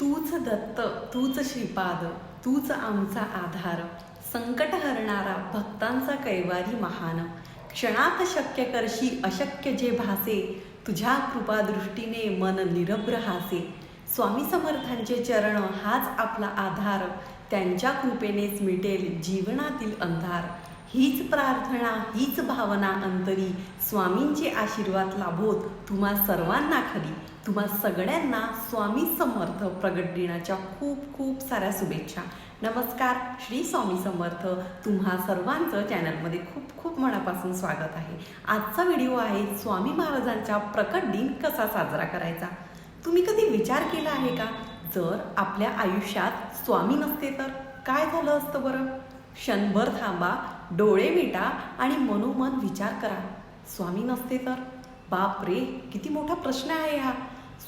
तूच दत्त तूच श्रीपाद तूच आमचा आधार. संकट हरणारा भक्तांचा कैवारी महान. क्षणात शक्य करशी अशक्य जे भासे तुझ्या कृपादृष्टीने मन निरभ्र हासे. स्वामी समर्थांचे चरण हाच आपला आधार. त्यांच्या कृपेनेच मिटेल जीवनातील अंधार. हीच प्रार्थना हीच भावना अंतरी स्वामींचे आशीर्वाद लाभोत तुम्हा सर्वांना खरी तुम्हा सगळ्यांना स्वामी समर्थ प्रगट दिनाच्या खूप खूप साऱ्या शुभेच्छा. नमस्कार श्री स्वामी समर्थ. तुम्हा सर्वांचं चॅनलमध्ये खूप खूप मनापासून स्वागत आहे. आजचा व्हिडिओ आहे स्वामी महाराजांचा प्रकट दिन कसा साजरा करायचा? तुम्ही कधी विचार केला आहे का? जर आपल्या आयुष्यात स्वामी नसते तर काय झालं असतं बरं? क्षणभर थांबा डोळे मिटा आणि मनोमन विचार करा. स्वामी नसते तर? बाप रे किती मोठा प्रश्न आहे हा.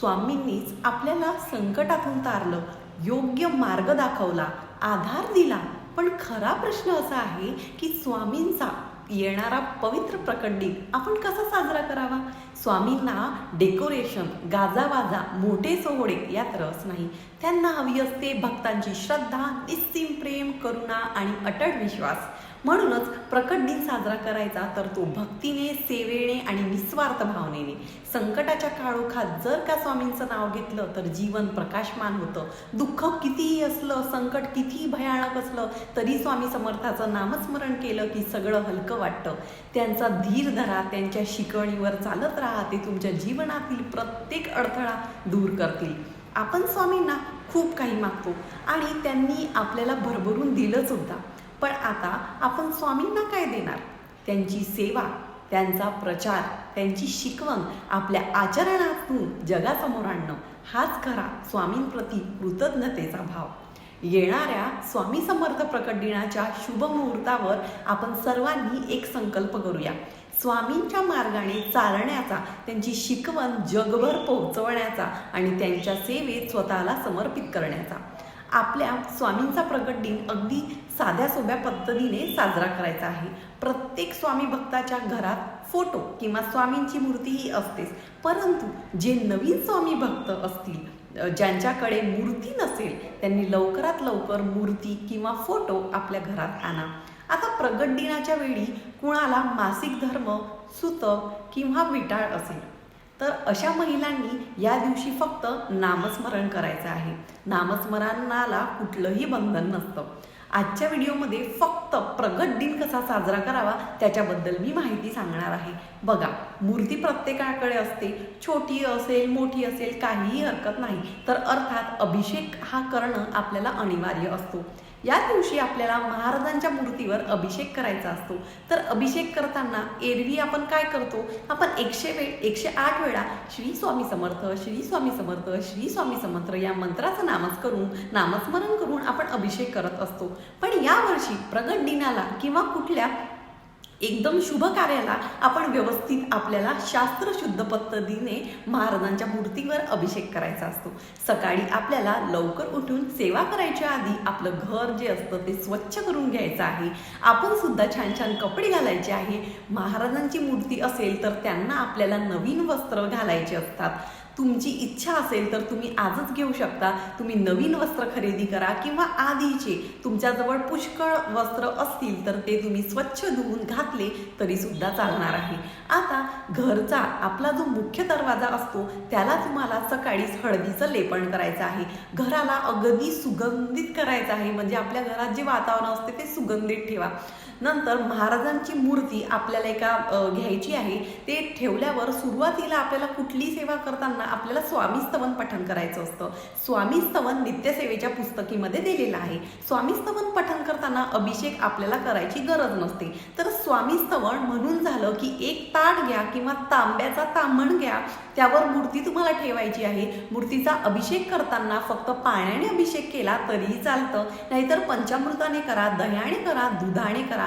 स्वामींनीच आपल्याला संकटातून तारलं योग्य मार्ग दाखवला आधार दिला. पण खरा प्रश्न असा आहे की स्वामींचा येणारा पवित्र प्रकंडित आपण कसा साजरा करावा? स्वामींना डेकोरेशन गाजावाजा मोठे सोहळे यात रस नाही. त्यांना हवी असते भक्तांची श्रद्धा निस्सीम प्रेम करुणा आणि अटळ विश्वास. म्हणूनच प्रकट दिन साजरा करायचा तर तो भक्तीने सेवेने आणि निस्वार्थ भावनेने. संकटाच्या काळोखात जर का स्वामींचं नाव घेतलं तर जीवन प्रकाशमान होतं. दुःख कितीही असलं संकट कितीही भयानक असलं तरी स्वामी समर्थाचं नामस्मरण केलं की सगळं हलकं वाटतं. त्यांचा धीर धरा त्यांच्या शिकवणीवर चालत राहा. करा ते तुमच्या जीवनातील प्रत्येक अडथळा दूर करतील. आपण स्वामींना खूप काही मागतो आणि त्यांनी आपल्याला भरभरून दिलं सुद्धा. पण आता आपण स्वामींना काय देणार? त्यांची सेवा त्यांचा प्रचार त्यांची शिकवण आपल्या आचरणातून जगासमोर आणणं हाच खरा स्वामींप्रती कृतज्ञतेचा भाव. येणाऱ्या स्वामी समर्थ प्रकट दिनाच्या शुभ मुहूर्तावर आपण सर्वांनी एक संकल्प करूया. स्वामींच्या मार्गाने चालण्याचा त्यांची शिकवण जगभर पोहोचवण्याचा आणि त्यांच्या सेवेत स्वतःला समर्पित करण्याचा. आपल्या स्वामींचा प्रकट दिन अगदी साध्या सोप्या पद्धतीने साजरा करायचा आहे. प्रत्येक स्वामी भक्ताच्या घरात फोटो किंवा स्वामींची मूर्ती ही असतेच. परंतु जे नवीन स्वामी भक्त असतील ज्यांच्याकडे मूर्ती नसेल त्यांनी लवकरात लवकर मूर्ती किंवा फोटो आपल्या घरात आणा. आता प्रगट दिनाच्या वेळी कुणाला मासिक धर्म सुतक किंवा विटाळ असेल. तर अशा महिलांनी या दिवशी फक्त नामस्मरण करायचं आहे. नामस्मरणाला कुठलंही बंधन नसतं. आजच्या व्हिडिओमध्ये फक्त प्रगट दिन कसा साजरा करावा त्याच्याबद्दल मी माहिती सांगणार आहे. बघा मूर्ती प्रत्येकाकडे असते. छोटी असेल मोठी असेल काहीही हरकत नाही. तर अर्थात अभिषेक हा करणं आपल्याला अनिवार्य असतो. या दिवशी आपल्याला महाराजांच्या मूर्तीवर अभिषेक करायचा असतो. तर अभिषेक करताना एरवी आपण काय करतो? आपण एकशे वे एकशे आठ वेळा श्री स्वामी समर्थ श्री स्वामी समर्थ श्री स्वामी समर्थ या मंत्राचं नामस करून नामस्मरण करून आपण अभिषेक करत असतो. पण यावर्षी प्रगट दिनाला किंवा कुठल्या एकदम शुभ कार्याला आपण व्यवस्थित आपल्याला शास्त्रशुद्ध पद्धतीने महाराजांच्या मूर्तीवर अभिषेक करायचा असतो. सकाळी आपल्याला लवकर उठून सेवा करायच्या आधी आपलं घर जे असतं ते स्वच्छ करून घ्यायचं आहे. आपण सुद्धा छान छान कपडे घालायचे आहे. महाराजांची मूर्ती असेल तर त्यांना आपल्याला नवीन वस्त्र घालायचे असतात. तुमची इच्छा असेल तर तुम्ही आजच घेऊ शकता. तुम्ही नवीन वस्त्र खरेदी करा किंवा आधीचे तुमच्याजवळ पुष्कळ वस्त्र असतील तर ते तुम्ही स्वच्छ धुवून घातले तरी सुद्धा चालणार आहे. आता घरचा आपला जो मुख्य दरवाजा असतो त्याला तुम्हाला सकाळीच हळदीचं लेपन करायचं आहे. घराला अगदी सुगंधित करायचं आहे. म्हणजे आपल्या घरात जे वातावरण असते ते सुगंधित ठेवा. नंतर महाराजांची मूर्ती आपल्याला एका घ्यायची आहे ते ठेवल्यावर सुरुवातीला आपल्याला कुठली सेवा करताना आपल्याला स्वामी स्तवन पठण करायचं असतं. स्वामी स्तवन नित्यसेवेच्या पुस्तकीमध्ये दिलेलं आहे. स्वामी स्तवन पठण करताना अभिषेक आपल्याला करायची गरज नसते. तर स्वामी स्तवन म्हणून झालं की एक ताट घ्या किंवा तांब्याचा तांबण घ्या त्यावर मूर्ती तुम्हाला ठेवायची आहे. मूर्तीचा अभिषेक करताना फक्त पाण्याने अभिषेक केला तरीही चालतं. नाहीतर पंचामृताने करा दह्याने करा दुधाने करा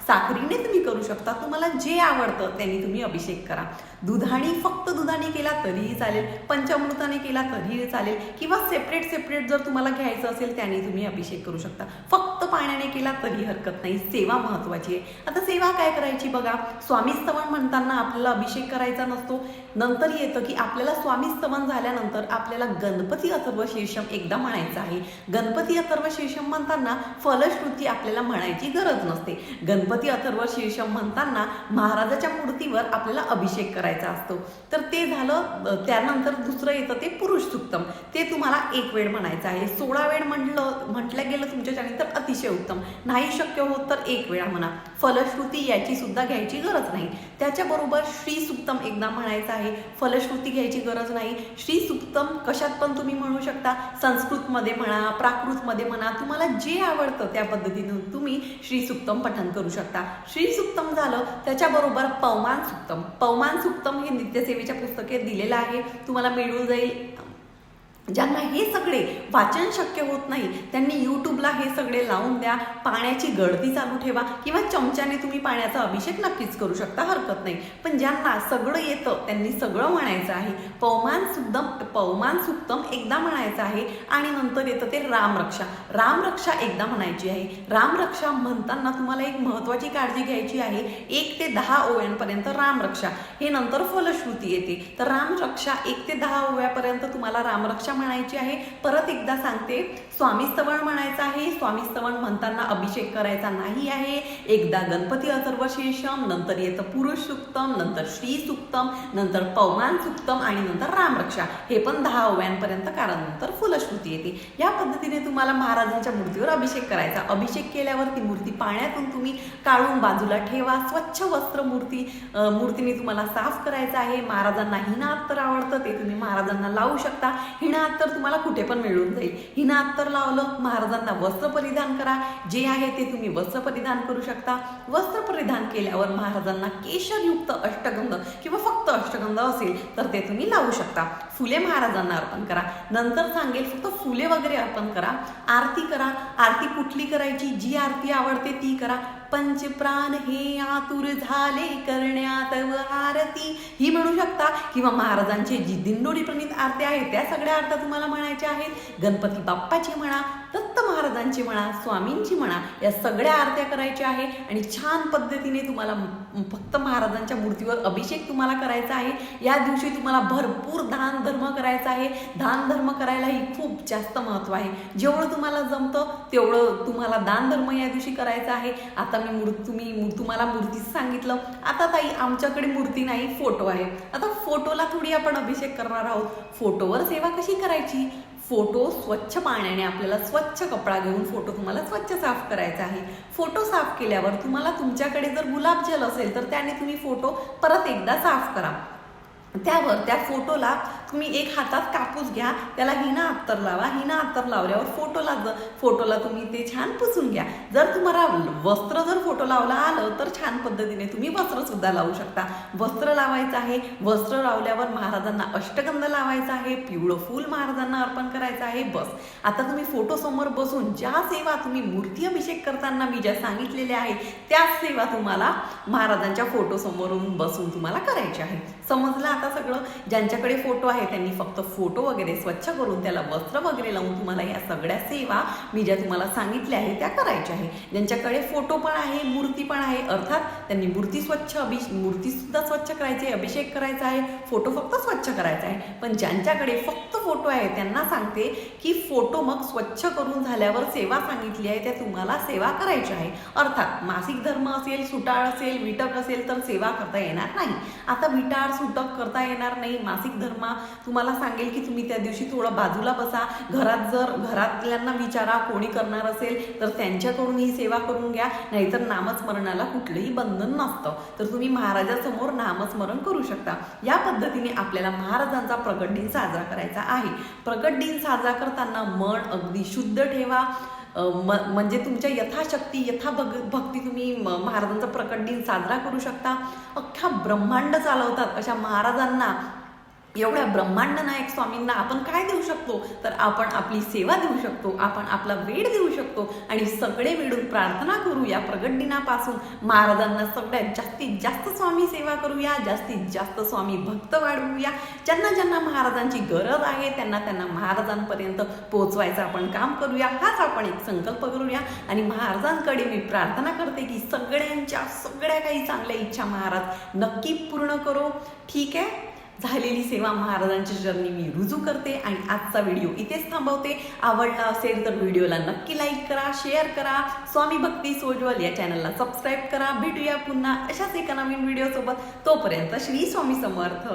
साखरीने तुम्ही करू शकता. तुम्हाला जे आवडतं त्यांनी तुम्ही अभिषेक करा. दुधाने फक्त दुधाने केला तरीही चालेल पंचामृताने केला तरीही चालेल किंवा सेपरेट सेपरेट जर तुम्हाला घ्यायचं असेल त्याने तुम्ही अभिषेक करू शकता. फक्त पाण्याने केला तरी हरकत नाही. सेवा महत्वाची आहे. आता सेवा काय करायची बघा. स्वामी स्तवन म्हणताना आपल्याला अभिषेक करायचा नसतो. नंतर येतं की आपल्याला स्वामी स्तवन झाल्यानंतर आपल्याला गणपती अथर्व शीर्षम एकदा म्हणायचं आहे. गणपती अथर्व शीर्षम म्हणताना फलश्रुती आपल्याला म्हणायची गरज नसते. गणपती अथर्व शीर्षम म्हणताना महाराजाच्या मूर्तीवर आपल्याला अभिषेक करायचा असतो. तर ते झालं त्यानंतर दुसरं येतं ते पुरुष सुक्तम ते तुम्हाला एक वेळ म्हणायचं आहे. सोळा वेळ म्हटलं म्हटलं गेलं तुमच्याच्याने तर अतिशय उत्तम. नाही शक्य होत तर एक वेळा म्हणा. फलश्रुती याची सुद्धा घ्यायची गरज नाही. त्याच्याबरोबर श्री सुक्तम एकदा म्हणायचं आहे. फलश्रुती घ्यायची गरज नाही. श्री सुक्तम कशात पण तुम्ही म्हणू शकता. संस्कृतमध्ये म्हणा प्राकृतमध्ये म्हणा तुम्हाला जे आवडतं त्या पद्धतीनं तुम्ही श्री सुक्तम पठण करू शकता. श्री सुक्तम झालं त्याच्याबरोबर पवमान सुक्तम. पवमान सुक्तम हे नित्यसेवेच्या पुस्तके दिलेलं आहे. तुम्हाला मिळून जाईल. ज्यांना हे सगळे वाचन शक्य होत नाही त्यांनी यूट्यूबला हे सगळे लावून द्या पाण्याची गळती चालू ठेवा किंवा चमच्याने तुम्ही पाण्याचा अभिषेक नक्कीच करू शकता हरकत नाही. पण ज्यांना सगळं येतं त्यांनी सगळं म्हणायचं आहे. पवमान सुद्दम पवमान सुक्तम एकदा म्हणायचं आहे आणि नंतर येतं ते रामरक्षा रामरक्षा एकदा म्हणायची आहे. रामरक्षा म्हणताना तुम्हाला एक महत्वाची काळजी घ्यायची आहे. एक ते दहा ओव्यांपर्यंत रामरक्षा हे नंतर फलश्रुती येते. तर रामरक्षा एक ते दहा ओव्यापर्यंत तुम्हाला रामरक्षा म्हणायची आहे. परत एकदा सांगते. स्वामीस्तवण म्हणायचं आहे. स्वामीस्तवण म्हणताना अभिषेक करायचा नाही आहे. एकदा गणपती अथर्व शीर्षम नंतर येतं पुरुष सुक्तम नंतर श्री सुक्तम नंतर पवमान सुक्तम आणि नंतर रामरक्षा. हे पण दहा ओव्यांपर्यंत कारण नंतर फुलश्रुती येते. या पद्धतीने तुम्हाला महाराजांच्या मूर्तीवर अभिषेक करायचा. अभिषेक केल्यावर ती मूर्ती पाण्यातून तुम्ही काढून बाजूला ठेवा. स्वच्छ वस्त्र मूर्ती मूर्तीने तुम्हाला साफ करायचं आहे. महाराजांना हिना तर आवडतं. ते तुम्ही महाराजांना लावू शकता. हिना अत्तर तुम्हाला कुठे पण मिळून जाईल. हिना अत्तर लावलं महाराजांना वस्त्र परिधान करा. जे आहे ते तुम्ही वस्त्र परिधान करू शकता. वस्त्र परिधान केल्यावर महाराजांना केशरयुक्त अष्टगंध किंवा फक्त अष्टगंध असेल तर ते तुम्ही लावू शकता. फुले महाराजांना अर्पण करा. नंतर सांगेल फक्त फुले वगैरे अर्पण करा. आरती करा. आरती कुठली करायची? जी आरती आवडते ती करा. पंचप्राण हे आतुर झाले करण्यात आरती. ही म्हणू शकता किंवा महाराजांची जी दिंडोरी प्रणित आरती आहेत त्या सगळ्या आरत्या तुम्हाला म्हणायच्या आहेत. गणपती बाप्पाची म्हणा दत्त महाराजांची म्हणा स्वामींची म्हणा या सगळ्या आरत्या करायच्या आहे आणि छान पद्धतीने तुम्हाला फक्त महाराजांच्या मूर्तीवर अभिषेक तुम्हाला करायचा आहे. या दिवशी तुम्हाला भरपूर दान धर्म करायचा आहे. दान धर्म करायलाही खूप जास्त महत्त्व आहे. जेवढं तुम्हाला जमतं तेवढं तुम्हाला दान धर्म या दिवशी करायचा आहे. आता मी मूर्त तुम्ही तुम्हाला मूर्तीचं सांगितलं. आता ताई आमच्याकडे मूर्ती नाही फोटो आहे. आता फोटोला थोडी आपण अभिषेक करणार आहोत. फोटोवर सेवा कशी करायची? फोटो स्वच्छ पाण्याने आपल्याला स्वच्छ कपडा घेऊन फोटो तुम्हाला स्वच्छ साफ करायचा आहे. फोटो साफ केल्यावर तुम्हाला तुमच्याकडे जर गुलाबजल असेल तर त्याने तुम्ही फोटो परत एकदा साफ करा. त्यावर त्या फोटोला तुम्ही एक हातात कापूस घ्या त्याला हिना अत्तर लावा हिना अत्तर लावल्यावर फोटोला ज फोटोला तुम्ही ते छान पुसून घ्या. जर तुम्हाला वस्त्र जर फोटो लावला आलं तर छान पद्धतीने तुम्ही वस्त्र सुद्धा लावू शकता. वस्त्र लावायचं आहे वस्त्र लावल्यावर महाराजांना अष्टगंध लावायचा आहे पिवळं फूल महाराजांना अर्पण करायचं आहे बस. आता तुम्ही फोटो समोर बसून ज्या सेवा तुम्ही मूर्ती अभिषेक करताना मी ज्या सांगितलेल्या आहे त्याच सेवा तुम्हाला महाराजांच्या फोटो समोरून बसून तुम्हाला करायची आहे. समजला? आता सगळं ज्यांच्याकडे फोटो आहे त्यांनी फक्त फोटो वगैरे स्वच्छ करून त्याला वस्त्र वगैरे लावून तुम्हाला या सगळ्या सेवा मी ज्या तुम्हाला सांगितल्या आहे त्या करायच्या आहे ज्यांच्याकडे फोटो पण आहे मूर्ती पण आहे अर्थात त्यांनी मूर्ती स्वच्छ अभिष मूर्ती सुद्धा स्वच्छ करायची आहे अभिषेक करायचा आहे फोटो फक्त स्वच्छ करायचा आहे. पण ज्यांच्याकडे फक्त फोटो आहे त्यांना सांगते की फोटो मग स्वच्छ करून झाल्यावर सेवा सांगितली आहे त्या तुम्हाला सेवा करायची आहे. अर्थात मासिक धर्म असेल सुटाळ असेल विटक असेल तर सेवा करता येणार नाही. आता विटाळ सुटक करता करता येणार नाही. मासिक धर्म तुम्हाला सांगेल की तुम्ही त्या दिवशी थोडं बाजूला बसा. घरात जर घरातल्यांना विचारा कोणी करणार असेल तर त्यांच्याकडून ही सेवा करून घ्या. नाहीतर नामस्मरणाला कुठलंही बंधन नसतं. तर तुम्ही महाराजासमोर नामस्मरण करू शकता. या पद्धतीने आपल्याला महाराजांचा प्रगट दिन साजरा करायचा आहे. प्रगट दिन साजरा करताना मन अगदी शुद्ध ठेवा. म म्हणजे तुमच्या यथाशक्ती यथा भग भक्ती तुम्ही म- महाराजांचा प्रकट दिन साजरा करू शकता. अख्खा ब्रह्मांड चालवतात अशा महाराजांना एवढ्या ब्रह्मांड नायक स्वामींना आपण काय देऊ शकतो? तर आपण आपली सेवा देऊ शकतो आपण आपला वेळ देऊ शकतो आणि सगळे मिळून प्रार्थना करू या प्रगट दिनापासून महाराजांना सगळ्यात जास्तीत जास्त स्वामी सेवा करूया जास्तीत जास्त स्वामी भक्त वाढवूया. ज्यांना ज्यांना महाराजांची गरज आहे त्यांना त्यांना महाराजांपर्यंत पोहोचवायचं आपण काम करूया. हाच आपण एक संकल्प करूया. आणि महाराजांकडे मी प्रार्थना करते की सगळ्यांच्या सगळ्या काही चांगल्या इच्छा महाराज नक्की पूर्ण करो. ठीक आहे? झालेली सेवा महाराजांची जर्नी मी रुजू करते आणि आजचा व्हिडिओ इथेच थांबवते. आवडला असेल तर व्हिडिओला नक्की लाईक करा शेअर करा. स्वामी भक्ती सोजवल या चॅनलला सबस्क्राईब करा. भेटूया पुन्हा अशाच एका नवीन व्हिडिओसोबत तोपर्यंत श्री स्वामी समर्थ.